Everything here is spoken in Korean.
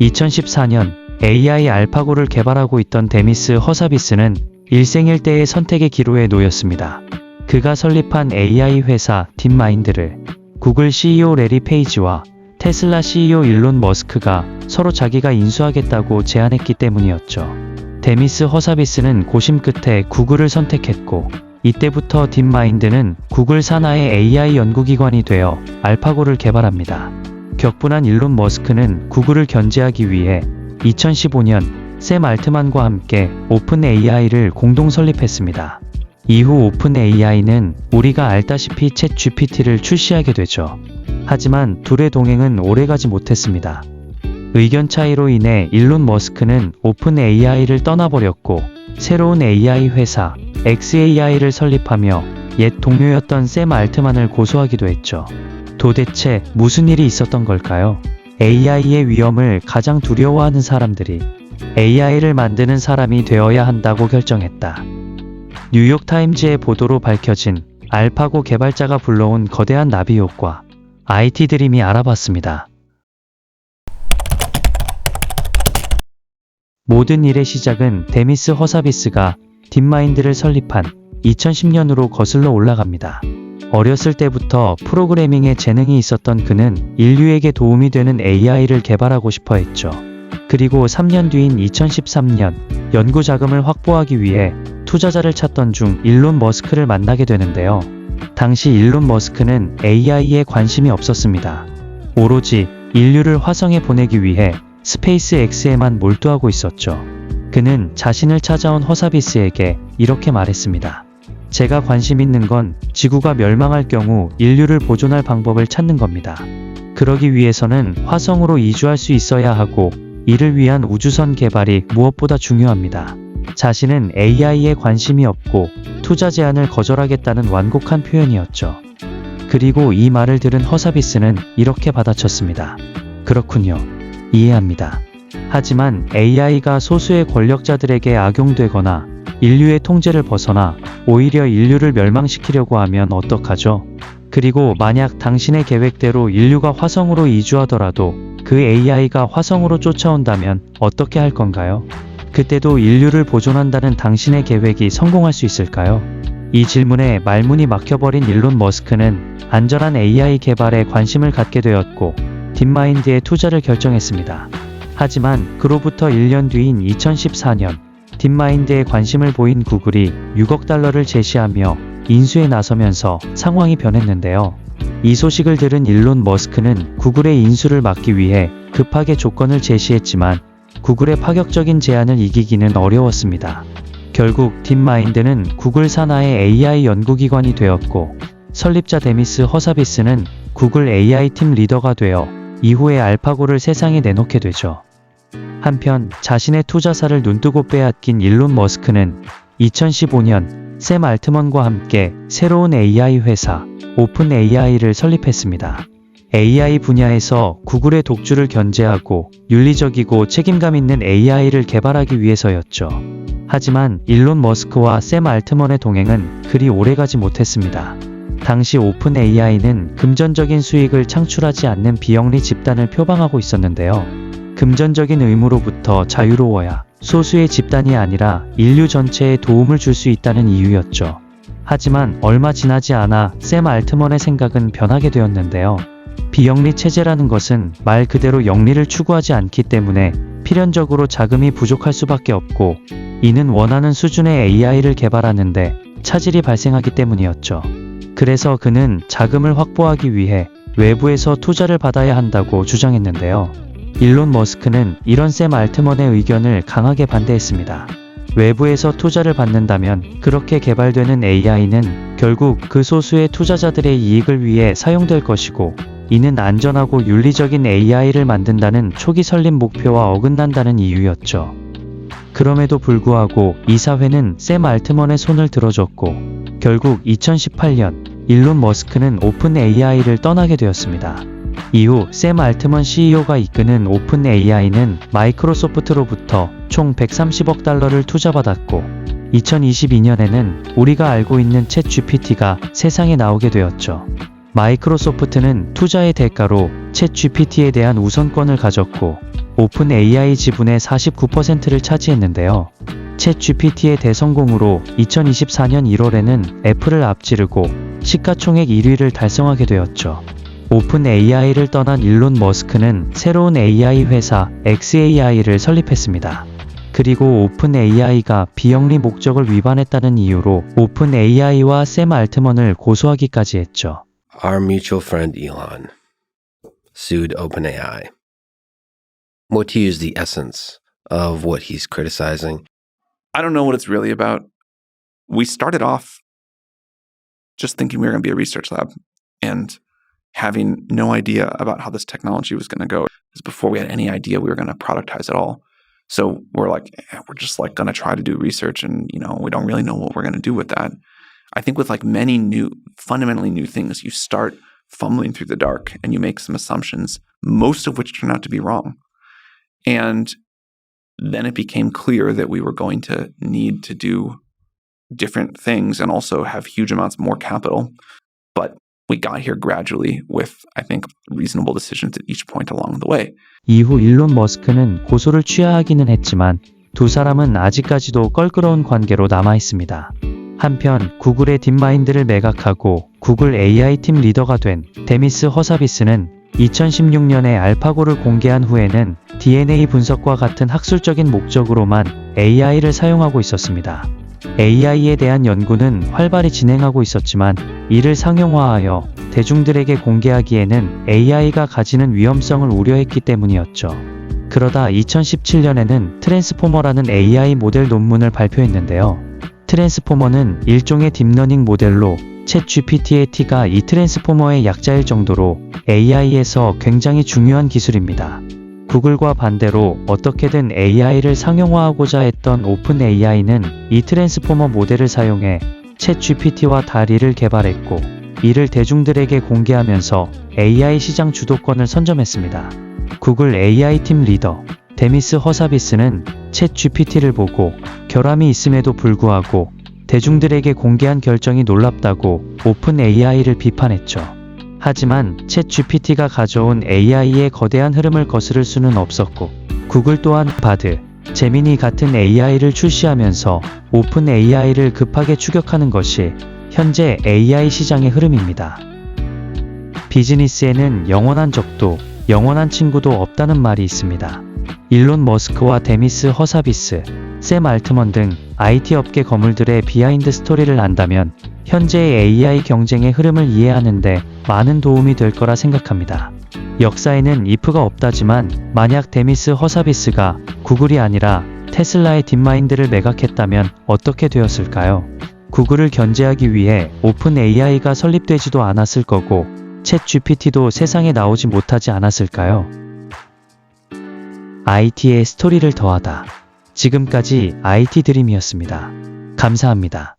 2014년 AI 알파고를 개발하고 있던 데미스 허사비스는 일생일대의 선택의 기로에 놓였습니다. 그가 설립한 AI 회사 딥마인드를 구글 CEO 레리 페이지와 테슬라 CEO 일론 머스크가 서로 자기가 인수하겠다고 제안했기 때문이었죠. 데미스 허사비스는 고심 끝에 구글을 선택했고 이때부터 딥마인드는 구글 산하의 AI 연구기관이 되어 알파고를 개발합니다. 격분한 일론 머스크는 구글을 견제하기 위해 2015년 샘 알트만과 함께 오픈 AI를 공동 설립했습니다. 이후 오픈 AI는 우리가 알다시피 챗 GPT를 출시하게 되죠. 하지만 둘의 동행은 오래가지 못했습니다. 의견 차이로 인해 일론 머스크는 오픈 AI를 떠나버렸고 새로운 AI 회사 XAI를 설립하며 옛 동료였던 샘 알트만을 고소하기도 했죠. 도대체 무슨 일이 있었던 걸까요? AI의 위험을 가장 두려워하는 사람들이 AI를 만드는 사람이 되어야 한다고 결정했다. 뉴욕타임즈의 보도로 밝혀진 알파고 개발자가 불러온 거대한 나비 효과, IT 드림이 알아봤습니다. 모든 일의 시작은 데미스 허사비스가 딥마인드를 설립한 2010년으로 거슬러 올라갑니다. 어렸을 때부터 프로그래밍에 재능이 있었던 그는 인류에게 도움이 되는 AI를 개발하고 싶어 했죠. 그리고 3년 뒤인 2013년 연구 자금을 확보하기 위해 투자자를 찾던 중 일론 머스크를 만나게 되는데요. 당시 일론 머스크는 AI에 관심이 없었습니다. 오로지 인류를 화성에 보내기 위해 스페이스 X에만 몰두하고 있었죠. 그는 자신을 찾아온 허사비스에게 이렇게 말했습니다. 제가 관심 있는 건 지구가 멸망할 경우 인류를 보존할 방법을 찾는 겁니다. 그러기 위해서는 화성으로 이주할 수 있어야 하고 이를 위한 우주선 개발이 무엇보다 중요합니다. 자신은 AI에 관심이 없고 투자 제안을 거절하겠다는 완곡한 표현이었죠. 그리고 이 말을 들은 허사비스는 이렇게 받아쳤습니다. 그렇군요. 이해합니다. 하지만 AI가 소수의 권력자들에게 악용되거나 인류의 통제를 벗어나 오히려 인류를 멸망시키려고 하면 어떡하죠? 그리고 만약 당신의 계획대로 인류가 화성으로 이주하더라도 그 AI가 화성으로 쫓아온다면 어떻게 할 건가요? 그때도 인류를 보존한다는 당신의 계획이 성공할 수 있을까요? 이 질문에 말문이 막혀버린 일론 머스크는 안전한 AI 개발에 관심을 갖게 되었고 딥마인드에 투자를 결정했습니다. 하지만 그로부터 1년 뒤인 2014년 딥마인드에 관심을 보인 구글이 6억 달러를 제시하며 인수에 나서면서 상황이 변했는데요. 이 소식을 들은 일론 머스크는 구글의 인수를 막기 위해 급하게 조건을 제시했지만 구글의 파격적인 제안을 이기기는 어려웠습니다. 결국 딥마인드는 구글 산하의 AI 연구기관이 되었고 설립자 데미스 허사비스는 구글 AI 팀 리더가 되어 이후에 알파고를 세상에 내놓게 되죠. 한편 자신의 투자사를 눈뜨고 빼앗긴 일론 머스크는 2015년 샘 알트먼과 함께 새로운 AI 회사 오픈 AI를 설립했습니다. AI 분야에서 구글의 독주를 견제하고 윤리적이고 책임감 있는 AI를 개발하기 위해서였죠. 하지만 일론 머스크와 샘 알트먼의 동행은 그리 오래가지 못했습니다. 당시 오픈 AI는 금전적인 수익을 창출하지 않는 비영리 집단을 표방하고 있었는데요. 금전적인 의무로부터 자유로워야 소수의 집단이 아니라 인류 전체에 도움을 줄 수 있다는 이유였죠. 하지만 얼마 지나지 않아 샘 알트먼의 생각은 변하게 되었는데요. 비영리 체제라는 것은 말 그대로 영리를 추구하지 않기 때문에 필연적으로 자금이 부족할 수밖에 없고 이는 원하는 수준의 AI를 개발하는데 차질이 발생하기 때문이었죠. 그래서 그는 자금을 확보하기 위해 외부에서 투자를 받아야 한다고 주장했는데요. 일론 머스크는 이런 샘 알트먼의 의견을 강하게 반대했습니다. 외부에서 투자를 받는다면 그렇게 개발되는 AI는 결국 그 소수의 투자자들의 이익을 위해 사용될 것이고 이는 안전하고 윤리적인 AI를 만든다는 초기 설립 목표와 어긋난다는 이유였죠. 그럼에도 불구하고 이사회는 샘 알트먼의 손을 들어줬고 결국 2018년 일론 머스크는 오픈 AI를 떠나게 되었습니다. 이후 샘 알트먼 CEO가 이끄는 오픈 AI는 마이크로소프트로부터 총 130억 달러를 투자받았고 2022년에는 우리가 알고 있는 챗 GPT가 세상에 나오게 되었죠. 마이크로소프트는 투자의 대가로 챗 GPT에 대한 우선권을 가졌고 오픈 AI 지분의 49%를 차지했는데요. 챗 GPT의 대성공으로 2024년 1월에는 애플을 앞지르고 시가총액 1위를 달성하게 되었죠. 오픈 AI를 떠난 일론 머스크는 새로운 AI 회사 XAI를 설립했습니다. 그리고 오픈 AI가 비영리 목적을 위반했다는 이유로 오픈 AI와 샘 알트먼을 고소하기까지 했죠. Our mutual friend Elon sued OpenAI. What to use the essence of what he's criticizing? I don't know what it's really about. We started off just thinking we were going to be a research lab and having no idea about how this technology was going to go. Is before we had any idea we were going to productize at all. So we're like, eh, we're just like going to try to do research and, you know, we don't really know what we're going to do with that. I think with like many new, fundamentally new things, you start fumbling through the dark and you make some assumptions, most of which turn out to be wrong. And then it became clear that we were going to need to do different things and also have huge amounts more capital. But we got here gradually with, I think, reasonable decisions at each point along the way. 이후 일론 머스크는 고소를 취하하기는 했지만 두 사람은 아직까지도 껄끄러운 관계로 남아 있습니다. 한편 구글의 딥마인드를 매각하고 구글 AI 팀 리더가 된 데미스 허사비스는 2016년에 알파고를 공개한 후에는 DNA 분석과 같은 학술적인 목적으로만 AI를 사용하고 있었습니다. AI에 대한 연구는 활발히 진행하고 있었지만 이를 상용화하여 대중들에게 공개하기에는 AI가 가지는 위험성을 우려했기 때문이었죠. 그러다 2017년에는 트랜스포머라는 AI 모델 논문을 발표했는데요. 트랜스포머는 일종의 딥러닝 모델로 챗 GPT의 T가 이 트랜스포머의 약자일 정도로 AI에서 굉장히 중요한 기술입니다. 구글과 반대로 어떻게든 AI를 상용화하고자 했던 오픈 AI는 이 트랜스포머 모델을 사용해 챗 GPT와 다리를 개발했고 이를 대중들에게 공개하면서 AI 시장 주도권을 선점했습니다. 구글 AI 팀 리더 데미스 허사비스는 챗 GPT를 보고 결함이 있음에도 불구하고 대중들에게 공개한 결정이 놀랍다고 오픈 AI를 비판했죠. 하지만 챗 GPT가 가져온 AI의 거대한 흐름을 거스를 수는 없었고 구글 또한 바드, 제미니 같은 AI를 출시하면서 오픈 AI를 급하게 추격하는 것이 현재 AI 시장의 흐름입니다. 비즈니스에는 영원한 적도, 영원한 친구도 없다는 말이 있습니다. 일론 머스크와 데미스 허사비스, 샘 알트먼 등 IT 업계 거물들의 비하인드 스토리를 안다면 현재의 AI 경쟁의 흐름을 이해하는데 많은 도움이 될 거라 생각합니다. 역사에는 if가 없다지만 만약 데미스 허사비스가 구글이 아니라 테슬라의 딥마인드를 매각했다면 어떻게 되었을까요? 구글을 견제하기 위해 오픈 AI가 설립되지도 않았을 거고 챗 GPT도 세상에 나오지 못하지 않았을까요? IT의 스토리를 더하다. 지금까지 IT 드림이었습니다. 감사합니다.